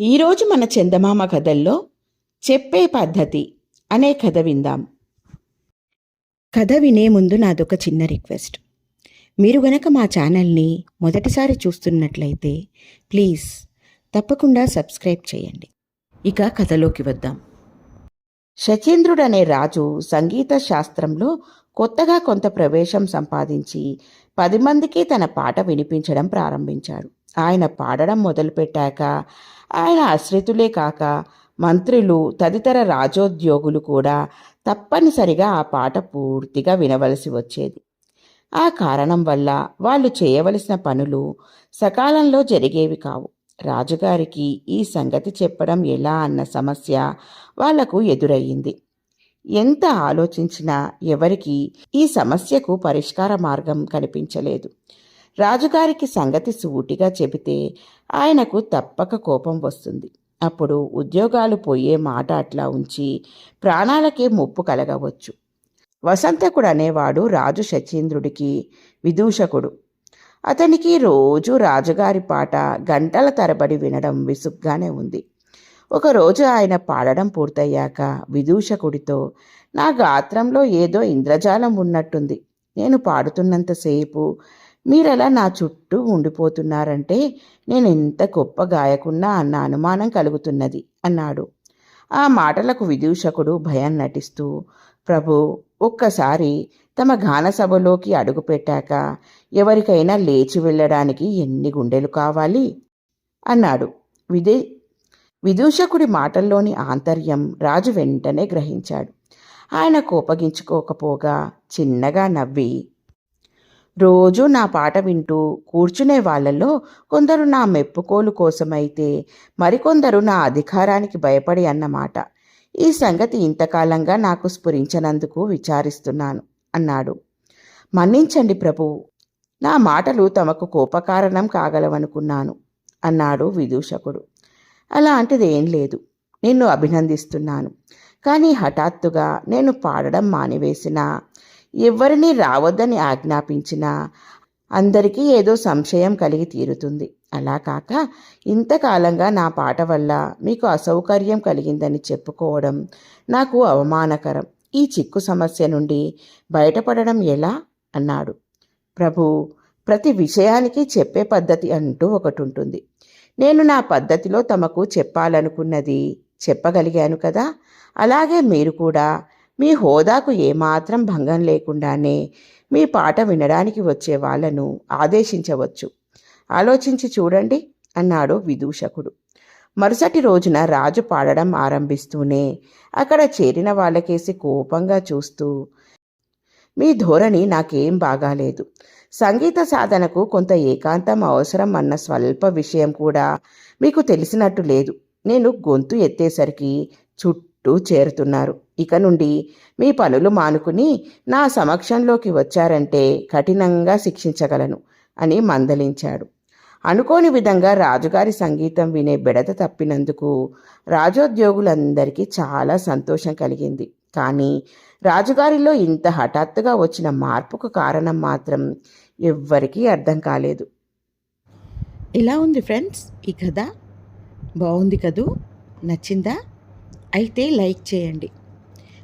ఈరోజు మన చందమామ కథల్లో చెప్పే పద్ధతి అనే కథ విందాం. కథ వినే ముందు నాదొక చిన్న రిక్వెస్ట్. మీరు గనక మా ఛానల్ని మొదటిసారి చూస్తున్నట్లయితే ప్లీజ్ తప్పకుండా సబ్స్క్రైబ్ చేయండి. ఇక కథలోకి వద్దాం. శచీంద్రుడు అనే రాజు సంగీత శాస్త్రంలో కొత్తగా కొంత ప్రవేశం సంపాదించి పది మందికి తన పాట వినిపించడం ప్రారంభించాడు. ఆయన పాడడం మొదలుపెట్టాక ఆయన ఆశ్రితులే కాక మంత్రులు తదితర రాజోద్యోగులు కూడా తప్పనిసరిగా ఆ పాట పూర్తిగా వినవలసి వచ్చేది. ఆ కారణం వల్ల వాళ్ళు చేయవలసిన పనులు సకాలంలో జరిగేవి కావు. రాజుగారికి ఈ సంగతి చెప్పడం ఎలా అన్న సమస్య వాళ్ళకు ఎదురయ్యింది. ఎంత ఆలోచించినా ఎవరికీ ఈ సమస్యకు పరిష్కార మార్గం కనిపించలేదు. రాజుగారికి సంగతి సూటిగా చెబితే ఆయనకు తప్పక కోపం వస్తుంది. అప్పుడు ఉద్యోగాలు పోయే మాట అట్లా ఉంచి ప్రాణాలకే ముప్పు కలగవచ్చు. వసంతకుడు అనేవాడు రాజు శచీంద్రుడికి విదూషకుడు. అతనికి రోజు రాజుగారి పాట గంటల తరబడి వినడం విసుగ్గానే ఉంది. ఒకరోజు ఆయన పాడడం పూర్తయ్యాక విదూషకుడితో నా గాత్రంలో ఏదో ఇంద్రజాలం ఉన్నట్టుంది. నేను పాడుతున్నంతసేపు మీరలా నా చుట్టూ ఉండిపోతున్నారంటే నేను ఎంత గొప్ప గాయకున్నా అన్న అనుమానం కలుగుతున్నది అన్నాడు. ఆ మాటలకు విదూషకుడు భయం నటిస్తూ ప్రభు ఒక్కసారి తమ గానసభలోకి అడుగుపెట్టాక ఎవరికైనా లేచి వెళ్ళడానికి ఎన్ని గుండెలు కావాలి? అన్నాడు. విదే విదూషకుడి మాటల్లోని ఆంతర్యం రాజు వెంటనే గ్రహించాడు. ఆయన కోపగించుకోకపోగా చిన్నగా నవ్వి రోజు నా పాట వింటూ కూర్చునే వాళ్ళలో కొందరు నా మెప్పుకోలు కోసమైతే మరికొందరు నా అధికారానికి భయపడి అన్నమాట ఈ సంగతి ఇంతకాలంగా నాకు స్ఫురించనందుకు విచారిస్తున్నాను అన్నాడు. మన్నించండి ప్రభు నా మాటలు తమకు కోపకారణం కాగలవనుకున్నాను అన్నాడు విదూషకుడు. అలాంటిదేం లేదు నిన్ను అభినందిస్తున్నాను. కానీ హఠాత్తుగా నేను పాడడం మానివేసినా ఎవరిని రావద్దని ఆజ్ఞాపించినా అందరికీ ఏదో సంశయం కలిగి తీరుతుంది. అలా కాక ఇంతకాలంగా నా పాట వల్ల మీకు అసౌకర్యం కలిగిందని చెప్పుకోవడం నాకు అవమానకరం. ఈ చిక్కు సమస్య నుండి బయటపడడం ఎలా? అన్నాడు. ప్రభు ప్రతి విషయానికి చెప్పే పద్ధతి అంటూ ఒకటి ఉంటుంది నేను నా పద్ధతిలో తమకు చెప్పాలనుకున్నది చెప్పగలిగాను కదా? అలాగే మీరు కూడా మీ హోదాకు ఏమాత్రం భంగం లేకుండానే మీ పాట వినడానికి వచ్చే వాళ్ళను ఆదేశించవచ్చు. ఆలోచించి చూడండి అన్నాడు విదూషకుడు. మరుసటి రోజున రాజు పాడడం ఆరంభిస్తూనే అక్కడ చేరిన వాళ్ళకేసి కోపంగా చూస్తూ మీ ధోరణి నాకేం బాగాలేదు. సంగీత సాధనకు కొంత ఏకాంతం అవసరం అన్న స్వల్ప విషయం కూడా మీకు తెలిసినట్టు లేదు. నేను గొంతు ఎత్తేసరికి చుట్టూ చేరుతున్నారు. ఇక నుండి మీ పనులు మానుకుని నా సమక్షంలోకి వచ్చారంటే కఠినంగా శిక్షించగలను అని మందలించాడు. అనుకోని విధంగా రాజుగారి సంగీతం వినే బెడత తప్పినందుకు రాజోద్యోగులందరికీ చాలా సంతోషం కలిగింది. కానీ రాజుగారిలో ఇంత హఠాత్తుగా వచ్చిన మార్పుకు కారణం మాత్రం ఎవ్వరికీ అర్థం కాలేదు. ఇలా ఉంది ఫ్రెండ్స్ ఈ కథ బాగుంది కదూ? నచ్చిందా? అయితే లైక్ చేయండి.